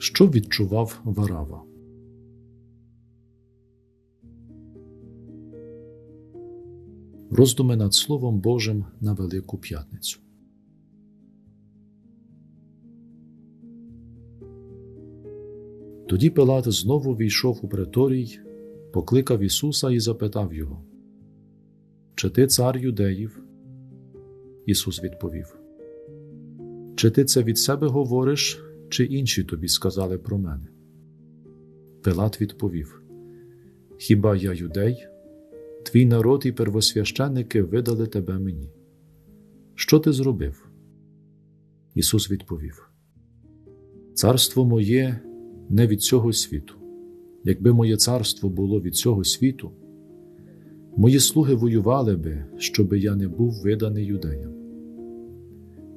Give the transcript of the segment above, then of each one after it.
Що відчував Варава? Роздуми над Словом Божим на Велику П'ятницю. Тоді Пилат знову війшов у преторій, покликав Ісуса і запитав його: Чи ти цар юдеїв? Ісус відповів: Чи ти це від себе говориш, чи інші тобі сказали про мене? Пилат відповів: Хіба я юдей? Твій народ і первосвященники видали тебе мені. Що ти зробив? Ісус відповів: Царство моє не від цього світу. Якби моє царство було від цього світу, мої слуги воювали би, щоби я не був виданий юдеям.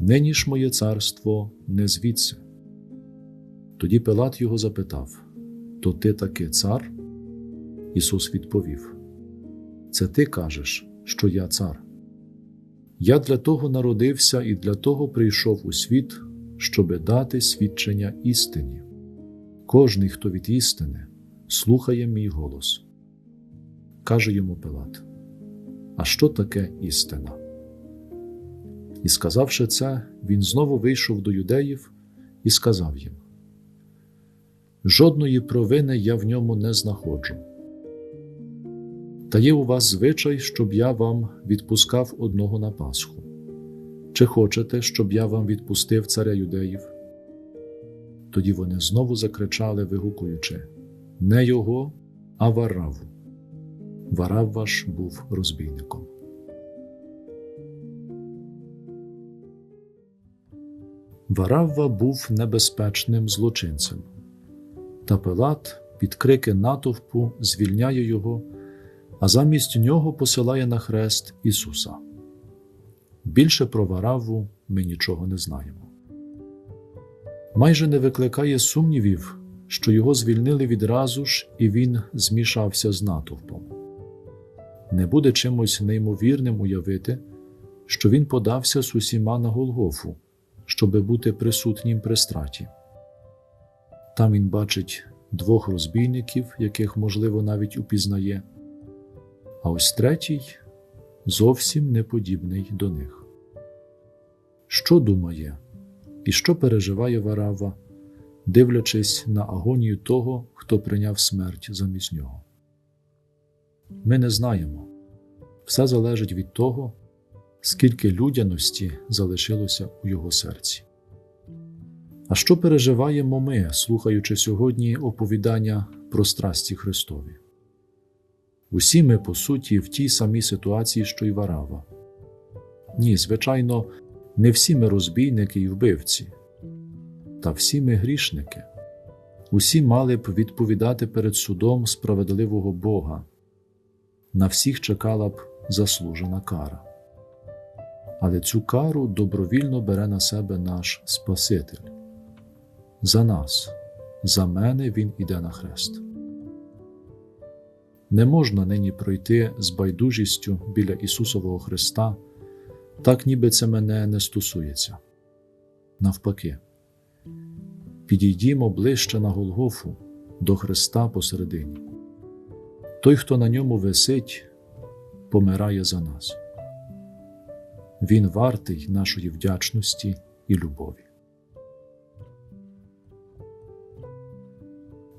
Нині ж моє царство не звідси. Тоді Пилат його запитав: То ти таки цар? Ісус відповів: Це ти кажеш, що я цар. Я для того народився і для того прийшов у світ, щоби дати свідчення істині. Кожний, хто від істини, слухає мій голос. Каже йому Пилат: А що таке істина? І сказавши це, він знову вийшов до юдеїв і сказав їм: Жодної провини я в ньому не знаходжу. Та є у вас звичай, щоб я вам відпускав одного на Пасху. Чи хочете, щоб я вам відпустив царя юдеїв? Тоді вони знову закричали, вигукуючи не його, а Вараву. Варав ваш був розбійником. Варавва був небезпечним злочинцем, та Пилат під крики натовпу звільняє його, а замість нього посилає на хрест Ісуса. Більше про Варавву ми нічого не знаємо. Майже не викликає сумнівів, що його звільнили відразу ж і він змішався з натовпом. Не буде чимось неймовірним уявити, що він подався з усіма на Голгофу, щоби бути присутнім при страті. Там він бачить двох розбійників, яких, можливо, навіть упізнає, а ось третій зовсім не подібний до них. Що думає і що переживає Варава, дивлячись на агонію того, хто прийняв смерть замість нього? Ми не знаємо. Все залежить від того, скільки людяності залишилося у його серці. А що переживаємо ми, слухаючи сьогодні оповідання про страсті Христові? Усі ми, по суті, в тій самій ситуації, що й Варава. Ні, звичайно, не всі ми розбійники і вбивці, та всі ми грішники. Усі мали б відповідати перед судом справедливого Бога. На всіх чекала б заслужена кара. Але цю кару добровільно бере на себе наш Спаситель. За нас, за мене Він іде на хрест. Не можна нині пройти з байдужістю біля Ісусового Христа, так ніби це мене не стосується. Навпаки, підійдімо ближче на Голгофу до Христа посередині. Той, хто на ньому висить, помирає за нас. Він вартий нашої вдячності і любові.